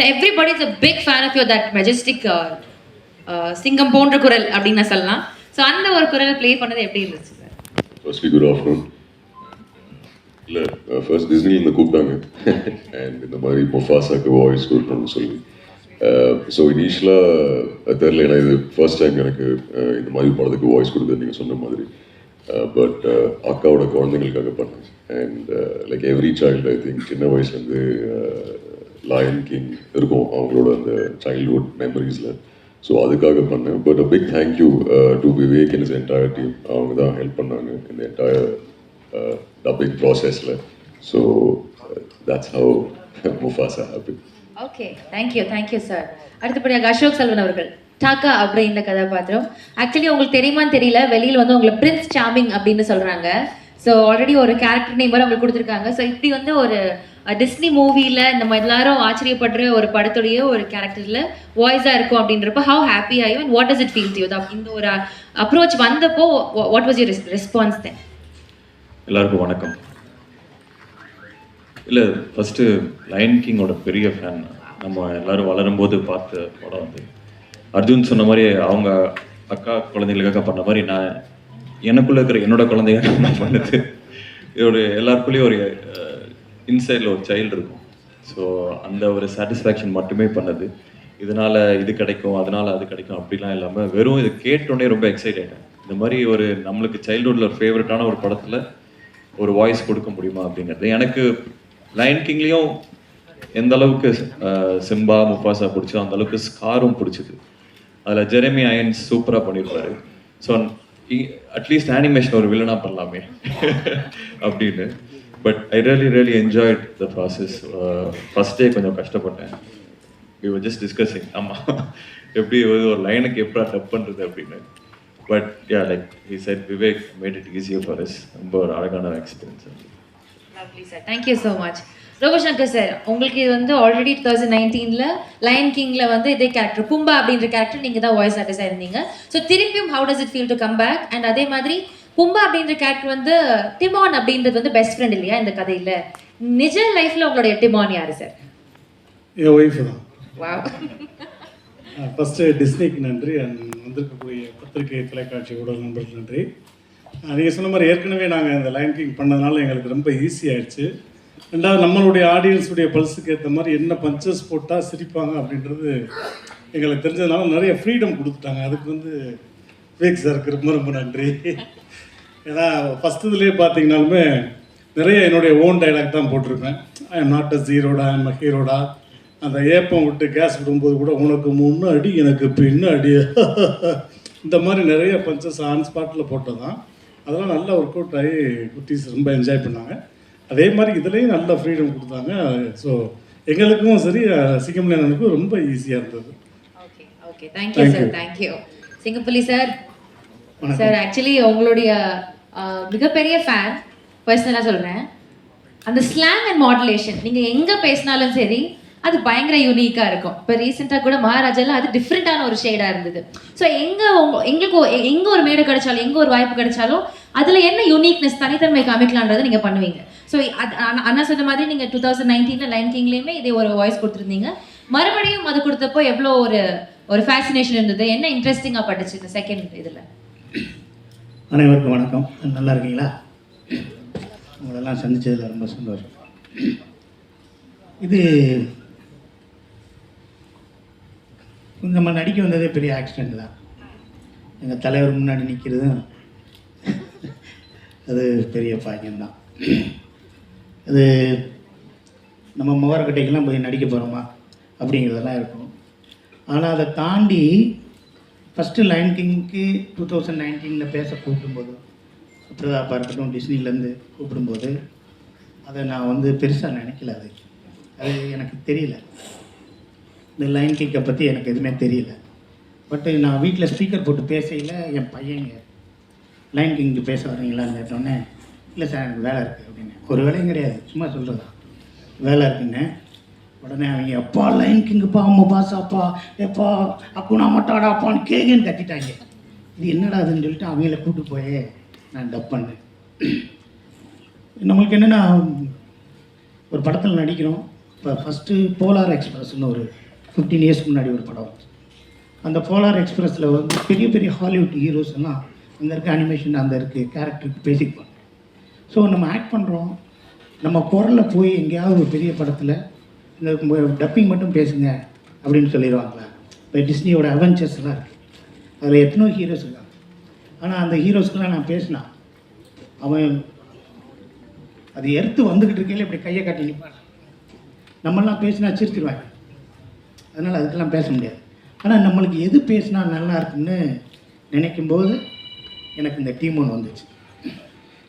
So everybody is a big fan of your that majestic சிங்கம் போன்ற குரல் அப்படின்னு நான் சொல்லலாம். ஸோ அந்த ஒரு குரல் ப்ளே பண்ணது எப்படி இருந்துச்சு சார் ஃபர்ஸ்ட்லி குட் ஆஃப்டர்நூன் இல்லை ஃபர்ஸ்ட் டிஸ்னிலேருந்து கூப்பிட்டாங்க. அண்ட் இந்த மாதிரி மொஃபாசாக்கு வாய்ஸ் கொடுக்கணும்னு சொல்லி. ஸோ இனிஷியலாக தெரில ஏன்னா இது ஃபர்ஸ்ட் டைம் எனக்கு uh, இந்த மாதிரி படத்துக்கு வாய்ஸ் கொடுத்தது நீங்கள் சொன்ன மாதிரி. Uh, பட் uh, அக்காவோட குழந்தைங்களுக்காக பண்ணேன். And like every child I think சின்ன வயசுலேருந்து லயன் கிங் இருக்கும் அவங்களோட அந்த சைல்ட்ஹுட் மெமரிஸில் ஸோ அதுக்காக பண்ணேன். But a big thank you to Vivek in is entire team அவங்க தான் ஹெல்ப் பண்ணாங்க இந்த என்டையர் டப்பிங் ப்ராசஸில் so that's how Mufasa happy okay thank you thank you sir அடுத்தபடியாக அசோக் செல்வன் அவர்கள். டாக்கா அப்படின்ற கதாபாத்திரம். ஆக்சுவலி உங்களுக்கு தெரியுமான்னு தெரியல. வெளியில் வந்து உங்களை பிரின்ஸ் சாமிங் அப்படின்னு சொல்கிறாங்க ஸோ ஆல்ரெடி ஒரு கேரக்டர் நேம் வரை உங்களுக்கு கொடுத்துருக்காங்க. ஸோ இப்படி வந்து ஒரு டிஸ்னி மூவியில் நம்ம எல்லாரும் ஆச்சரியப்படுற ஒரு படத்துடைய ஒரு கேரக்டரில் வாய்ஸாக இருக்கும் அப்படின்றப்ப ஹவு ஹாப்பி ஆகும் and what does it feel you இந்த ஒரு அப்ரோச் வந்தப்போ what was your response then எல்லாருக்கும் வணக்கம். இல்லை ஃபஸ்ட்டு லயன் கிங்கோட பெரிய ஃபேன் நம்ம எல்லாரும் வளரும்போது பார்த்த படம் வந்து அர்ஜுன் சொன்ன மாதிரி அவங்க அக்கா குழந்தைகளுக்காக பண்ண மாதிரி நான் எனக்குள்ளே இருக்கிற என்னோட குழந்தைங்க நான் பண்ணது. இதோட எல்லாருக்குள்ளேயும் ஒரு இன்சைடில் ஒரு சைல்டு இருக்கும். ஸோ அந்த ஒரு சாட்டிஸ்ஃபேக்ஷன் மட்டுமே பண்ணுது. இதனால் இது கிடைக்கும் அதனால் அது கிடைக்கும் அப்படிலாம் இல்லாமல் வெறும் இது கேட்டோடனே ரொம்ப எக்ஸைட் இந்த மாதிரி ஒரு நம்மளுக்கு சைல்டுஹுட்டில் ஒரு ஃபேவரட்டான ஒரு படத்தில் ஒரு வாய்ஸ் கொடுக்க முடியுமா அப்படிங்கிறது. எனக்கு லைன் கிங்லேயும் எந்த அளவுக்கு சிம்பா முஃபாசா பிடிச்சோ அந்த அளவுக்கு ஸ்காரும் பிடிச்சிது. அதில் ஜெரமி அயன்ஸ் சூப்பராக பண்ணியிருப்பாரு. ஸோ அட்லீஸ்ட் அனிமேஷன் ஒரு வில்லனாக பண்ணலாமே. அப்படின்னு. But I really really enjoyed the process first day கொஞ்சம் கஷ்டப்பட்டேன். வி ஜஸ்ட் டிஸ்கஸிங் ஆமாம் எப்படி ஒரு ஒரு லைனுக்கு எப்படா டப் பண்ணுறது அப்படின்னு? But ya like he said Vivek made it easier for us. ரொம்ப ஒரு அழகான experience lovely sir thank you so much Robo Shankar sir உங்களுக்கு இது வந்து ஆல்ரெடி டூ தௌசண்ட் நைன்டீனில் லயன் கிங்கில் வந்து இதே கேரக்டர் பும்பா அப்படின்ற கேரக்டர் நீங்கள் தான் வாய்ஸ் ஆர்டிஸ்டாக இருந்தீங்க. ஸோ திரும்பியும் how does it feel to come back and அதே மாதிரி பும்பா அப்படின்ற கேரக்டர் வந்து டிமான் அப்படின்றது வந்து பெஸ்ட் ஃப்ரெண்ட் இல்லையா இந்த கதையில்? நிஜ லைஃப்பில் உங்களுடைய டிமான் யார் சார் என் ஒய்ஃபு தான். ஃபஸ்ட்டு டிஸ்னிக்கு நன்றி. அண்ட் வந்திருக்கக்கூடிய பத்திரிகை தொலைக்காட்சி ஊடக நண்பர்களுக்கு நன்றி. நீங்கள் சொன்ன மாதிரி ஏற்கனவே நாங்கள் இந்த லைன் கிங் பண்ணதுனால எங்களுக்கு ரொம்ப ஈஸி ஆயிடுச்சு. ரெண்டாவது நம்மளுடைய ஆடியன்ஸுடைய பல்ஸுக்கு ஏற்ற மாதிரி என்ன பஞ்சஸ் போட்டால் சிரிப்பாங்க அப்படின்றது எங்களுக்கு தெரிஞ்சதுனால நிறைய ஃப்ரீடம் கொடுத்துட்டாங்க. அதுக்கு வந்து விவேக் சாருக்கு ரொம்ப ரொம்ப நன்றி. ஏன்னா ஃபஸ்ட் இதுலேயே பார்த்தீங்கன்னாலுமே நிறைய என்னுடைய ஓன் டைலாக் தான் போட்டிருப்பேன். ஐ எம் நாட் அ ஜீரோடா ஐ எம் ஹீரோடா அந்த ஏப்பம் விட்டு கேஸ் விடும்போது கூட உனக்கு முன்னாடி எனக்கு பின்னாடி இந்த மாதிரி நிறைய பஞ்சஸ் ஆன் ஸ்பாட்டில் போட்டதான் அதெல்லாம் நல்லா ஒர்க் அவுட் ஆகி குட்டீஸ் ரொம்ப என்ஜாய் பண்ணாங்க. அதே மாதிரி இதுலேயும் நல்ல ஃப்ரீடம் கொடுத்தாங்க. ஸோ எங்களுக்கும் சரி சிங்கம்லேனுக்கும் ரொம்ப ஈஸியாக இருந்தது. Okay okay thank you sir. Thank you Singampuli sir. Sir actually உங்களுடைய மிகப்பெரிய ஃபேன் பர்சனலாக சொல்கிறேன் அந்த ஸ்லாங் அண்ட் மாடுலேஷன் நீங்கள் எங்கே பேசினாலும் சரி அது பயங்கர யூனிக்காக இருக்கும். இப்போ ரீசெண்டாக கூட மகாராஜால அது டிஃப்ரெண்ட்டான ஒரு ஷேடாக இருந்தது. ஸோ எங்கே உங்க எங்களுக்கு எங்கே ஒரு மேடு கிடைச்சாலும் எங்கே ஒரு வாய்ப்பு கிடைச்சாலும் அதில் என்ன யூனிக்னஸ் தனித்தன்மை காமிக்கலான்றதை நீங்கள் பண்ணுவீங்க. ஸோ அது அண்ணா- அண்ணா சொன்ன மாதிரி நீங்கள் டூ தௌசண்ட் நைன்டீனில் லைன் கிங்லேயுமே இதே ஒரு வாய்ஸ் கொடுத்துருந்தீங்க. மறுபடியும் அது கொடுத்தப்போ எவ்வளோ ஒரு ஒரு ஃபேசினேஷன் இருந்தது? என்ன இன்ட்ரெஸ்டிங்காக பட்டுச்சு இந்த செகண்ட் இதில்? அனைவருக்கும் வணக்கம். நல்லா இருக்கீங்களா? உங்களெல்லாம் சந்தித்ததில் ரொம்ப சந்தோஷம். இது நம்ம நடிக்க வந்ததே பெரிய ஆக்சிடெண்ட் தான். எங்கள் தலைவர் முன்னாடி நிற்கிறதும் அது பெரிய பாக்கியம்தான் அது நம்ம முகரக்கட்டைக்கெல்லாம் போய் நடிக்க போகிறோமா அப்படிங்கிறதெல்லாம் இருக்கும். ஆனால் அதை தாண்டி ஃபஸ்ட்டு லைன் கிங்க்கு டூ தௌசண்ட் நைன்டீனில் பேச கூப்பிடும்போது பிரதாப்பா இருக்கட்டும் டிஸ்னிலேருந்து கூப்பிடும்போது அதை நான் வந்து பெருசாக நினைக்கல அது. அது எனக்கு தெரியல. இந்த லைன் கிங்கை பற்றி எனக்கு எதுவுமே தெரியல. பட்டு நான் வீட்டில் ஸ்பீக்கர் போட்டு பேசையில் என் பையங்க லைன் கிங்க்கு பேச வரீங்களான்னு கேட்டோன்னே இல்லை சார் எனக்கு வேலை இருக்குது அப்படின்னு. ஒரு வேலையும் கிடையாது சும்மா சொல்கிறதா வேலை இருக்குன்னு? உடனே அவங்க எப்பா லைன் கிங்குப்பா அம்மா பாஸ் அப்பா எப்பா அக்குனா மட்டாடா அப்பான்னு கேகன்னு கத்திட்டாங்க. இது என்னடா அதுன்னு சொல்லிட்டு அவங்கள கூட்டு போய் நான் டப் பண்ணேன் நம்மளுக்கு என்னென்னா ஒரு படத்தில் நடிக்கிறோம். இப்போ ஃபஸ்ட்டு போலார் எக்ஸ்பிரஸ்னு ஒரு ஃபிஃப்டீன் இயர்ஸ்க்கு முன்னாடி ஒரு படம் அந்த போலார் எக்ஸ்பிரஸில் வந்து பெரிய பெரிய ஹாலிவுட் ஹீரோஸ் எல்லாம் அங்கே இருக்க அனிமேஷன் அந்த இருக்க கேரக்டருக்கு பேசிப்பாங்க ஸோ நம்ம ஆக்ட் பண்ணுறோம் நம்ம குரலில் போய் எங்கேயாவது ஒரு பெரிய படத்தில் டப்பிங் மட்டும் பேசுங்க அப்படின்னு சொல்லிடுவாங்களா. இப்போ டிஸ்னியோட அவெஞ்சர்ஸ்லாம் இருக்குது அதில் எத்தனோ ஹீரோஸ் இருக்காங்க. ஆனால் அந்த ஹீரோஸ்க்கெலாம் நான் பேசினா அவன் அது எடுத்து வந்துக்கிட்டு இருக்கையில இப்படி கையை காட்டி நிற்பான் நம்மளாம் பேசினா சிரிச்சிருவாங்க. அதனால் அதுக்கெல்லாம் பேச முடியாது. ஆனால் நம்மளுக்கு எது பேசினா நல்லா இருக்குன்னு நினைக்கும்போது எனக்கு இந்த டீம் ஒன்று வந்துச்சு.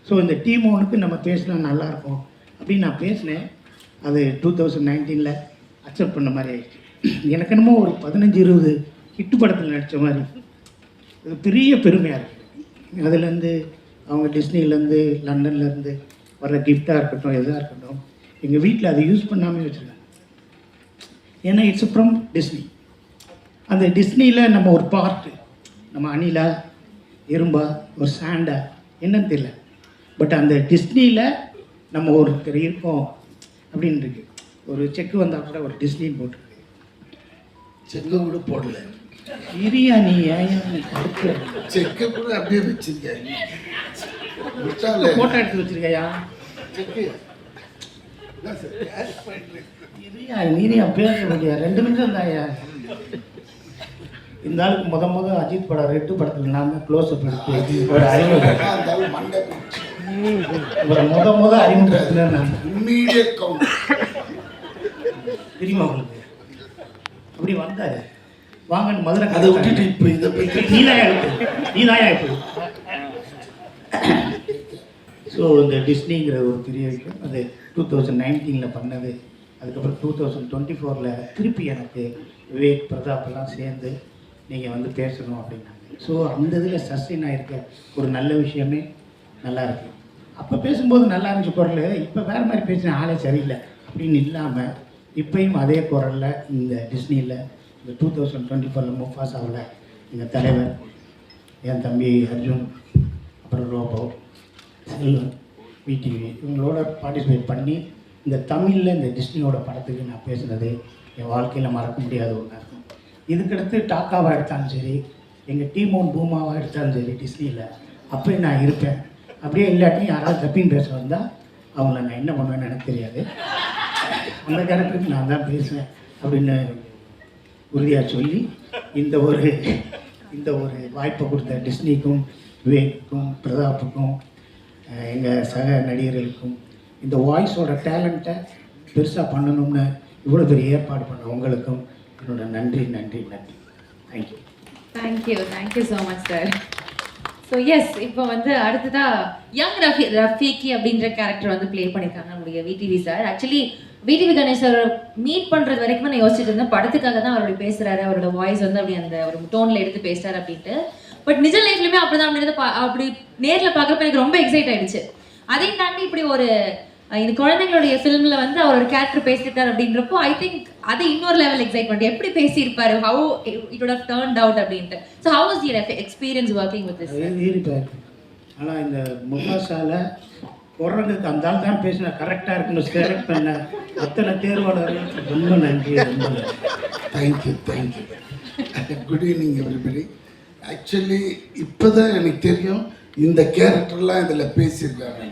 ஸோ இந்த டீம் ஒன்றுக்கு நம்ம பேசினா நல்லாயிருக்கும் அப்படின்னு நான் பேசினேன். அது டூ தௌசண்ட் நைன்டீனில் அக்செப்ட் பண்ண மாதிரி ஆயிடுச்சு. எனக்கு என்னமோ ஒரு பதினஞ்சு இருபது ஹிட்டு படத்தில் நடித்த மாதிரி. இது பெரிய பெருமையாக இருக்குது அதுலேருந்து அவங்க டிஸ்னிலேருந்து லண்டன்லேருந்து வர்ற கிஃப்டாக இருக்கட்டும் எதாக இருக்கட்டும் எங்கள் வீட்டில் அதை யூஸ் பண்ணாமே வச்சுருக்காங்க. ஏன்னா இட்ஸ் ஃப்ரம் டிஸ்னி அந்த டிஸ்னியில் நம்ம ஒரு பார்ட்டு நம்ம அணிலா எறும்பா ஒரு சாண்டா என்னன்னு தெரியல. பட் அந்த டிஸ்னியில் நம்ம ஒருத்தர் இருக்கோம். அப்படின்னு இருக்கு ஒரு செக்கு வந்தால் கூட ஒரு டிஸ்னின்னு போட்டிருக்கு செக்கு கூட போடல இரியா நீ செக்கு கூட அப்படியே வச்சிருக்காங்க விட்டால ஃபோட்டோ எடுத்து வச்சிருக்கையா செக்கு ரெண்டு நிமிஷம் தாயா இந்த ஆளுக்கு முத முத அஜித் படம் ரெட்டு படத்தில் நான் க்ளோஸ் அப் எடுத்து ஒரு அறிமுகம் இவரை முத முத நான் Immediate count. தெரியுமா உங்களுக்கு? அப்படி வந்தாரு. வாங்கன்னு முதல்ல அதை விட்டுட்டு இப்போ இதை பத்தி நீதாயா நீதாயா இப்போ ஸோ இந்த டிஸ்னிங்கிற ஒரு பெரிய விஷயம் அது டூ தௌசண்ட் நைன்டீனில் பண்ணது. அதுக்கப்புறம் டூ தௌசண்ட் டுவெண்ட்டி ஃபோரில் திருப்பி எனக்கு விவேக் பிரதாப் எல்லாம் சேர்ந்து நீங்கள் வந்து பேசணும் அப்படின்னாங்க. ஸோ அந்த இதில் சஸ்டெயின் ஆகிருக்க ஒரு நல்ல விஷயமே நல்லா இருக்கு. அப்போ பேசும்போது நல்லா இருந்துச்சு குரல். இப்போ வேறு மாதிரி பேசின ஆளே சரியில்லை. அப்படின்னு இல்லாமல் இப்பையும் அதே குரலில் இந்த டிஸ்னியில் இந்த டூ தௌசண்ட் டுவெண்ட்டி ஃபோரில் முஃபாசாவில் எங்கள் தலைவர் என் தம்பி அர்ஜுன் அப்புறம் ரோபோ செல்வன் விடிவி இவங்களோட பார்ட்டிசிபேட் பண்ணி இந்த தமிழில் இந்த டிஸ்னியோட படத்துக்கு நான் பேசுனது என் வாழ்க்கையில் மறக்க முடியாத ஒன்றா இருக்கும். இதுக்கடுத்து டாக்காவாக எடுத்தாலும் சரி எங்கள் டீமோன் பூமாவாக எடுத்தாலும் சரி டிஸ்னியில் அப்போ நான் இருப்பேன். அப்படியே இல்லாட்டியும் யாராவது தப்பின்னு பேச வந்தால் அவங்கள நான் என்ன பண்ணுவேன்னு எனக்கு தெரியாது. அந்த கேரக்டருக்கு நான் தான் பேசுவேன் அப்படின்னு உறுதியாக சொல்லி இந்த ஒரு இந்த ஒரு வாய்ப்பை கொடுத்த டிஸ்னிக்கும் விவேக்குக்கும் பிரதாப்புக்கும் எங்கள் சக நடிகர்களுக்கும் இந்த வாய்ஸோட டேலண்ட்டை பெருசாக பண்ணணும்னு இவ்வளோ பெரிய ஏற்பாடு பண்ண உங்களுக்கும் என்னோட நன்றி நன்றி நன்றி. Thank you thank you thank you so much sir so yes இப்போ வந்து அடுத்ததா யங் ரஃபி ரஃபீக்கி அப்படின்ற கேரக்டர் வந்து ப்ளே பண்ணியிருக்காங்க நம்முடைய VTV sir actually VTV Ganesh sir meet பண்ணுறது வரைக்கும் நான் யோசிச்சுட்டு இருந்தேன். படத்துக்காக தான் அவருடைய பேசுகிறாரு அவரோட வாய்ஸ் வந்து அப்படி அந்த ஒரு டோனில் எடுத்து பேசுறாரு அப்படின்ட்டு. பட் நிஜ லைஃப்லையுமே அப்படிதான் அப்படின்றத பா- அப்படி நேரில் பார்க்குறப்ப எனக்கு ரொம்ப எக்ஸைட் ஆயிடுச்சு. அதையும் தாண்டி இப்படி ஒரு இந்த குழந்தைங்களுடைய ஃபிலிம்ல வந்து அவர் ஒரு கேரக்டர் பேசியிருக்காரு அப்படின்றப்போ ஐ திங்க் அது இன்னொரு லெவல் எக்ஸைட்மெண்ட் எப்படி பேசியிருப்பாரு? How it have turned out அப்படின்ட்டு. So how was your experience working with இருப்பார் ஆனால் இந்த முகாசால குரங்குக்கு அந்த ஆள் தான் பேசினா கரெக்டாக இருக்குன்னு செலக்ட் பண்ண அத்தனை தேர்வாளர்களுக்கு ரொம்ப நன்றி ரொம்ப thank you thank you good evening everybody actually இப்போ தான் எனக்கு தெரியும் இந்த கேரக்டர்லாம் இதில் பேசியிருக்காங்க.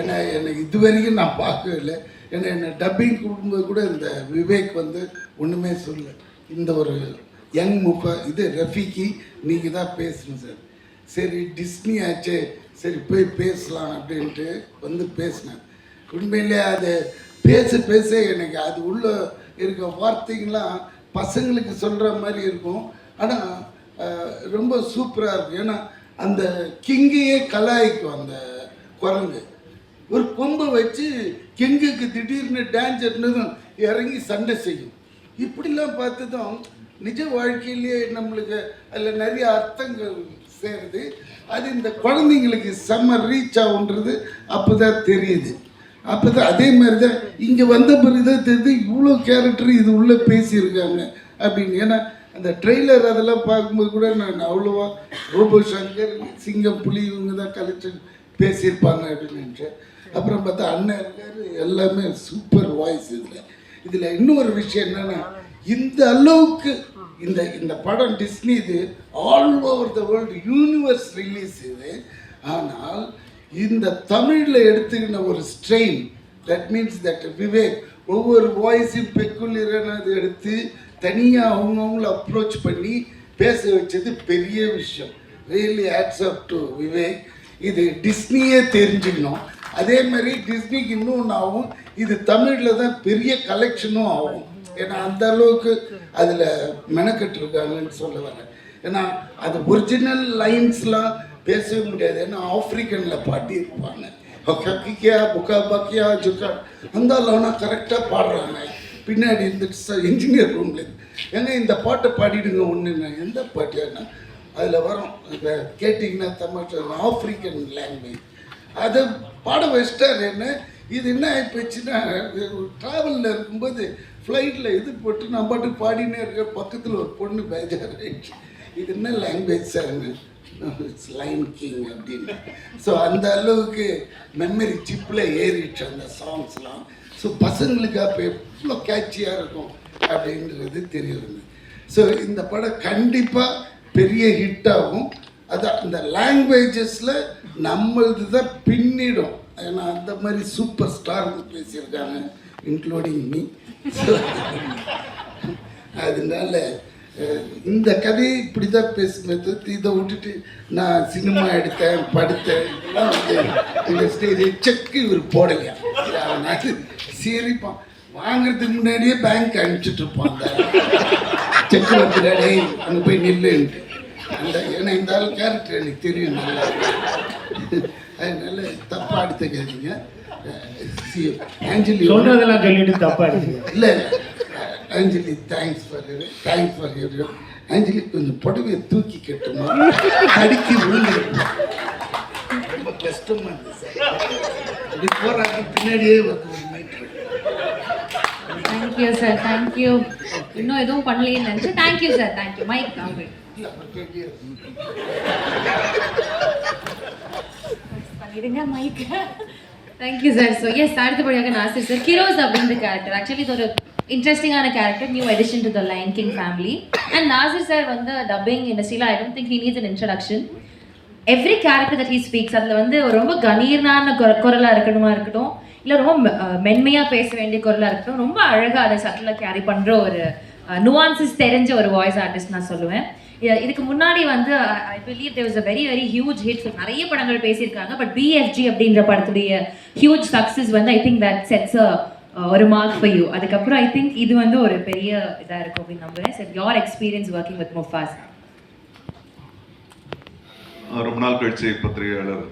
ஏன்னா என்னை இது வரைக்கும் நான் பார்க்கவே இல்லை ஏன்னா என்னை டப்பிங் கொடுக்கும்போது கூட இந்த விவேக் வந்து ஒன்றுமே சொல்ல இந்த ஒரு யங் முப்ப இது ரஃபிக்கு நீங்கள் தான் பேசணும் சார். சரி டிஸ்னி ஆச்சே சரி போய் பேசலாம் அப்படின்ட்டு வந்து பேசினேன். உண்மையிலே அது பேச பேச எனக்கு அது உள்ள இருக்க வார்த்தைங்களாம் பசங்களுக்கு சொல்கிற மாதிரி இருக்கும். ஆனால் ரொம்ப சூப்பராக இருக்கும். ஏன்னா அந்த கிங்கையே கலாய்க்கும் அந்த குரங்கு. ஒரு கொம்பை வச்சு கெங்குக்கு திடீர்னு டான்ஸ் இறங்கி சண்டை செய்யும். இப்படிலாம் பார்த்ததும் நிஜ வாழ்க்கையிலேயே நம்மளுக்கு அதில் நிறைய அர்த்தங்கள் சேருது. அது இந்த குழந்தைங்களுக்கு செம்ம ரீச் ஆகுன்றது அப்போ தான் தெரியுது. அப்போ தான் அதே மாதிரி தான் இங்கே வந்த பிறகு தான் தெரியுது இவ்வளோ கேரக்டர் இது உள்ளே பேசியிருக்காங்க அப்படின்னு. ஏன்னா அந்த ட்ரெய்லர் அதெல்லாம் பார்க்கும்போது கூட நான் அவ்வளோவா ரோபோ சங்கர் சிங்கம் புலி இவங்க தான் கலெக்ஷன் பேசியிருப்பாங்க அப்படின்னு அப்புறம் பார்த்தா அண்ணன் இருக்காரு. எல்லாமே சூப்பர் வாய்ஸ் இதில். இதில் இன்னொரு விஷயம் என்னென்னா இந்த அளவுக்கு இந்த இந்த படம் டிஸ்னி இது all over the world universe release இது. ஆனால் இந்த தமிழில் எடுத்துக்கின ஒரு strain that means that Vivek ஒவ்வொரு வாய்ஸும் பெக்குலியரானது எடுத்து தனியாக அவங்கவுங்கள அப்ரோச் பண்ணி பேச வச்சது பெரிய விஷயம். Really hats off to Vivek இது டிஸ்னியே தெரிஞ்சுக்கணும். அதே மாதிரி டிஸ்னிக்கு இன்னொன்று ஆகும். இது தமிழில் தான் பெரிய கலெக்ஷனும் ஆகும். ஏன்னா அந்த அளவுக்கு அதில் மெனக்கெட்டுருக்காங்கன்னு சொல்ல வரேன். ஏன்னா அது ஒரிஜினல் லைன்ஸ்லாம் பேசவே முடியாது. ஏன்னா ஆஃப்ரிக்கனில் பாட்டியிருப்பாங்க கக்கியா புக்கா பக்கியா ஜுக்கா அந்த அளவுனா கரெக்டாக பாடுறாங்க. பின்னாடி இருந்துட்டு சார் இன்ஜினியர் ரூமில் ஏங்க இந்த பாட்டை பாடிடுங்க ஒன்றுண்ணா எந்த பாட்டியானா அதில் வரும். இந்த கேட்டிங்கன்னா தமிழ் ஆஃப்ரிக்கன் லாங்குவேஜ் அதை பாட வச்சிட்டார் என்ன? இது என்ன ஆகிப்போச்சுன்னா ட்ராவலில் இருக்கும்போது ஃப்ளைட்டில் இது போட்டு நான் பாட்டு பாடினே இருக்க பக்கத்தில் ஒரு பொண்ணு பேஜாராயிடுச்சு. இது என்ன language sir it's lion king அப்படின்னு. ஸோ அந்த அளவுக்கு மெமரி சிப்பில் ஏறிடுச்சு அந்த சாங்ஸ்லாம் ஸோ பசங்களுக்கு அப்போ எவ்வளோ கேட்சியாக இருக்கும் அப்படின்றது தெரிய ஸோ இந்த படம் கண்டிப்பாக பெரிய ஹிட் ஆகும். அது அந்த லாங்குவேஜஸில் நம்மளது தான் பின்னிடும். ஏன்னா அந்த மாதிரி சூப்பர் ஸ்டார் பேசியிருக்காங்க இன்க்ளூடிங் மீ அதனால இந்த கதையை இப்படி தான் பேசுமே இதை விட்டுட்டு நான் சினிமா எடுத்தேன் படுத்தேன் இதெல்லாம் வந்து இந்த ஸ்டேஜ் செக்கு இவர் போடலையா? அதனால சரிப்பான். வாங்குறதுக்கு முன்னாடியே பேங்க் அனுப்பிச்சிட்டு இருப்பான் செக் வந்துடாடே அங்கே போய் நில்லுன்ட்டு. அந்த ஏன்னா இந்த ஆள் கேரக்டர் எனக்கு தெரியும் நல்லா. அதனால தப்பா எடுத்துக்காதீங்க. ஆஞ்சலி சொல்றதெல்லாம் சொல்லிட்டு தப்பா இருக்கு இல்லை Anjali thanks for thanks for your Anjali கொஞ்சம் புடவையை தூக்கி கட்டுமா? அடிக்கி விழுந்துருக்கும் ரொம்ப கஷ்டமா இருந்துச்சு இப்படி போறாங்க பின்னாடியே வந்து ஒரு மீட்ரு தேங்க்யூ சார் தேங்க்யூ இன்னும் எதுவும் பண்ணலையேன்னு நினச்சி thank you sir thank you mike பண்ணிடுங்க mike thank you sir so yes அடுத்தபடியாக நாசிர் சார் கிரோஸ் அப்படின்ற கேரக்டர் ஆக்சுவலி இது ஒரு இன்ட்ரெஸ்டிங்கான character new edition to the lion king family and Nassar sir வந்து டப்பிங் இண்டஸ்ட்ரியில் I don't think he needs an introduction every character that he speaks அதில் வந்து ஒரு ரொம்ப கணீர்னான குர குரலாக இருக்கணுமா இருக்கட்டும் இல்லை ரொம்ப மென்மையாக பேச வேண்டிய குரலாக இருக்கட்டும் ரொம்ப அழகாக அதை சட்டிலாக கேரி பண்ணுற ஒரு நுவான்சஸ் தெரிஞ்ச ஒரு வாய்ஸ் ஆர்டிஸ்ட் நான் சொல்லுவேன். இது- இதுக்கு முன்னாடி வந்து I believe there was a very very huge hit நிறைய படங்கள் பேசியிருக்காங்க பட் பிஎஃப்ஜி அப்படின்ற படத்துடைய ஹியூஜ் சக்ஸஸ் வந்து ஐ திங்க் தட் செட்ஸ் ஒரு மார்க் ஃபார் யூ அதுக்கப்புறம் ஐ திங்க் இது வந்து ஒரு பெரிய இதாக இருக்கும் அப்படின்னு நம்புறேன். Sir your experience working with Mufasa ரொம்ப நாள் கழிச்சு பத்திரிகையாளர்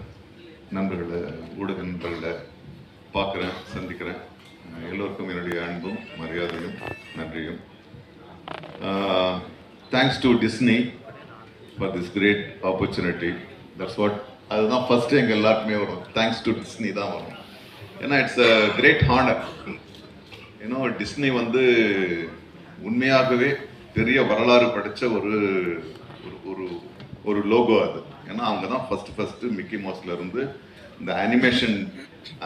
நண்பர்களை ஊடக நண்பர்களை பார்க்குறேன் சந்திக்கிறேன். எல்லோருக்கும் என்னுடைய அன்பும் மரியாதையும் நன்றியும். Thanks to Disney for this great opportunity that's what அதுதான் ஃபஸ்ட்டு எங்கள் எல்லாருக்குமே வரும். தேங்க்ஸ் டு டிஸ்னி தான் வரும். ஏன்னா இட்ஸ் அ கிரேட் ஹானர் ஏன்னா டிஸ்னி வந்து உண்மையாகவே பெரிய வரலாறு படைச்ச ஒரு ஒரு ஒரு ஒரு லோகோ அது. ஏன்னா அவங்க தான் ஃபஸ்ட்டு ஃபஸ்ட்டு மிக்கி மவுஸ்ல இருந்து இந்த அனிமேஷன்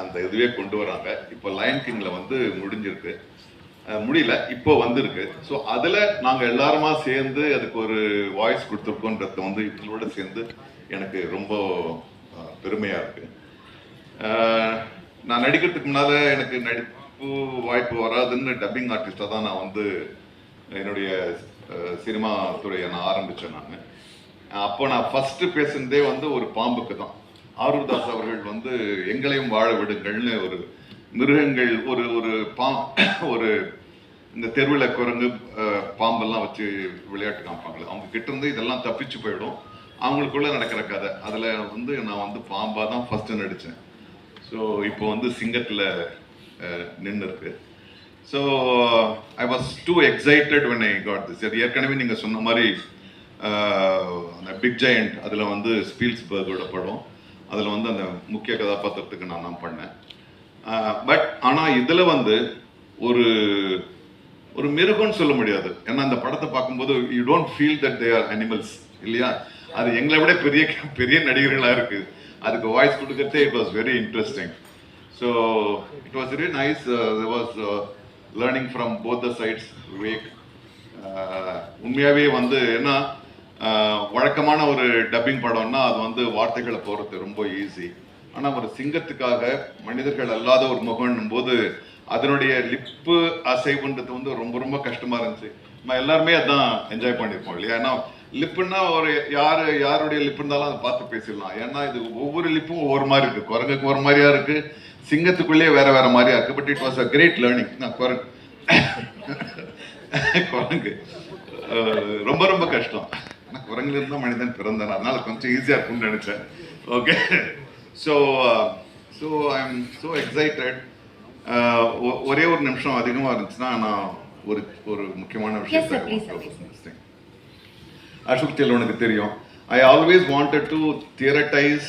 அந்த இதுவே கொண்டு வராங்க. இப்போ லயன் கிங்கில் வந்து முடிஞ்சிருக்கு. முடியல இப்போ வந்திருக்கு. ஸோ அதில் நாங்கள் எல்லாருமா சேர்ந்து அதுக்கு ஒரு வாய்ஸ் கொடுத்துருக்கோன்றத வந்து இவங்களோட சேர்ந்து எனக்கு ரொம்ப பெருமையாக இருக்கு. நான் நடிக்கிறதுக்கு முன்னால் எனக்கு நடிப்பு வாய்ப்பு வராதுன்னு டப்பிங் ஆர்டிஸ்டாக தான் நான் வந்து என்னுடைய சினிமா துறையை நான் ஆரம்பித்தேன் நான். அப்போ நான் ஃபஸ்ட்டு பேசுனதே வந்து ஒரு பாம்புக்கு தான் ஆரூர்தாஸ் அவர்கள் வந்து எங்களையும் வாழ விடுங்கள்னு ஒரு மிருகங்கள் ஒரு ஒரு பா ஒரு இந்த தெருவில் குரங்கு பாம்பெல்லாம் வச்சு விளையாட்டு காமிப்பாங்களே. அவங்க கிட்ட இருந்து இதெல்லாம் தப்பிச்சு போயிடும். அவங்களுக்குள்ள நடக்கிற கதை. அதில் வந்து நான் வந்து பாம்பாக தான் ஃபஸ்ட்டு நடித்தேன் ஸோ இப்போ வந்து சிங்கத்தில் நின்று இருக்கு so I was too excited when I got this அது ஏற்கனவே நீங்கள் சொன்ன மாதிரி அந்த பிக் ஜெயண்ட் அதில் வந்து ஸ்பீல்ஸ்பர்கோட படம். அதில் வந்து அந்த முக்கிய கதாபாத்திரத்துக்கு நான் தான் பண்ணேன். பட் ஆனால் இதில் வந்து ஒரு ஒரு மிருகம்னு சொல்ல முடியாது. ஏன்னா அந்த படத்தை பார்க்கும்போது you don't feel that they are animals இல்லையா? அது எங்களை விட பெரிய பெரிய நடிகர்களாக இருக்குது அதுக்கு வாய்ஸ் கொடுக்கறதே it was very interesting so it was very nice was learning from both the sides wake உண்மையாகவே வந்து என்ன வழக்கமான ஒரு டப்பிங் படம்னா அது வந்து வார்த்தைகளை போகிறது ரொம்ப ஈஸி ஆனால் ஒரு சிங்கத்துக்காக மனிதர்கள் அல்லாத ஒரு முகம்னும் போது அதனுடைய லிப்பு அசைவுன்றது வந்து ரொம்ப ரொம்ப கஷ்டமாக இருந்துச்சு. நம்ம எல்லாருமே அதான் என்ஜாய் பண்ணியிருப்போம் இல்லையா? ஏன்னா லிப்புன்னா ஒரு யார் யாருடைய லிப் இருந்தாலும் அதை பார்த்து பேசிடலாம். ஏன்னா இது ஒவ்வொரு லிப்பும் ஒவ்வொரு மாதிரி இருக்குது குரங்குக்கு ஒரு மாதிரியா இருக்குது சிங்கத்துக்குள்ளேயே வேற வேற மாதிரியா இருக்குது but it was a great learning நான் குரங்கு. குரங்கு ரொம்ப ரொம்ப கஷ்டம். ஆனா குரங்குல இருந்தா மனிதன் பிறந்தான். அதனால கொஞ்சம் ஈஸியா இருக்கும்னு நினைச்சேன். Okay so so I am so excited ஒரே ஒரு நிமிஷம் அதிகமா இருந்துச்சுன்னா நான் ஒரு ஒரு முக்கியமான விஷயம் அசோக் செல்வனுக்கு தெரியும். I always wanted to theorize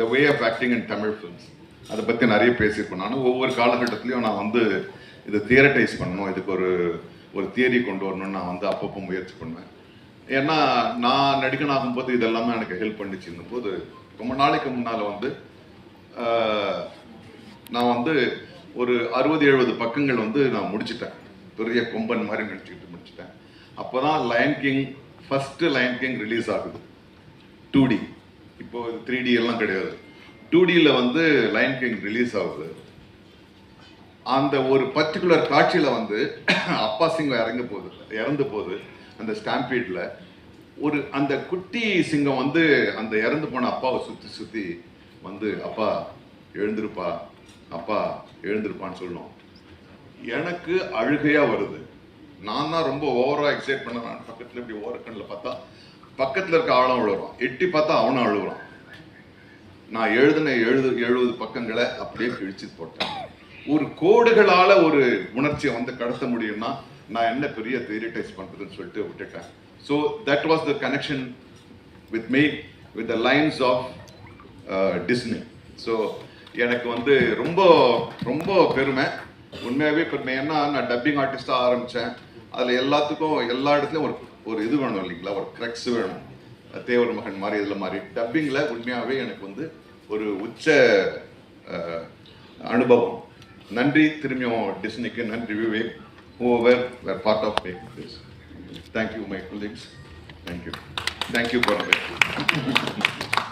the way of acting in Tamil films அதை பற்றி நிறைய பேசியிருக்கோம். நானும் ஒவ்வொரு காலகட்டத்திலையும் நான் வந்து இதை தியரட்டைஸ் பண்ணணும். இதுக்கு ஒரு ஒரு தியரி கொண்டு வரணும்னு நான் வந்து அப்பப்போ முயற்சி பண்ணுவேன். ஏன்னா நான் நடிகன் ஆகும்போது இதெல்லாமே எனக்கு ஹெல்ப் பண்ணிச்சுன்னும் போது ரொம்ப நாளைக்கு முன்னால் வந்து நான் வந்து ஒரு அறுபது எழுபது பக்கங்கள் வந்து நான் முடிச்சிட்டேன். பெரிய கொம்பன் மாதிரி நடிச்சுக்கிட்டு முடிச்சிட்டேன். அப்போ தான் lion king first lion king release ஆகுது. டூ டி இப்போ த்ரீ டி எல்லாம் கிடையாது. டூ டியில் வந்து லயன் கிங் ரிலீஸ் ஆகுது. அந்த ஒரு பர்டிகுலர் காட்சியில் வந்து அப்பா சிங்கம் இறங்க போகுது. இறந்து போகுது. அந்த ஸ்டாம்பீடில் ஒரு அந்த குட்டி சிங்கம் வந்து அந்த இறந்து போன அப்பாவை சுற்றி சுற்றி வந்து அப்பா எழுந்திருப்பா. அப்பா எழுந்திருப்பான்னு சொல்லும். எனக்கு அழுகையாக வருது. நான் தான் ரொம்ப ஓவராக எக்ஸைட் பண்ண நான் பக்கத்தில் இப்படி கண்ணில் பார்த்தா பக்கத்தில் இருக்க ஆளும் அழுகுறான் எட்டி பார்த்தா அவனும் அழுகுறான் நான் எழுதின எழுது எழுபது பக்கங்களை அப்படியே கிழிச்சு போட்டேன். ஒரு கோடுகளால ஒரு உணர்ச்சியை வந்து கடத்த முடியும்னா நான் என்ன பெரிய தியரிட்டைஸ் பண்றதுன்னு சொல்லிட்டு விட்டுட்டேன். So that was the connection with me with the lions of Disney so எனக்கு வந்து ரொம்ப ரொம்ப பெருமை. உண்மையாகவே பெருமை. ஏன்னா நான் டப்பிங் ஆர்டிஸ்டாக ஆரம்பித்தேன் அதில் எல்லாத்துக்கும் எல்லா இடத்துலையும் ஒரு ஒரு இது வேணும் இல்லைங்களா? ஒரு க்ரெக்ஸ் வேணும். தேவர் மகன் மாதிரி இதில் மாதிரி. டப்பிங்கில் உண்மையாகவே எனக்கு வந்து ஒரு உச்ச uh, அனுபவம். நன்றி திரும்பியும் டிஸ்னிக்கு நன்றி Vivek whoever were part of make this thank you my colleagues thank you thank you for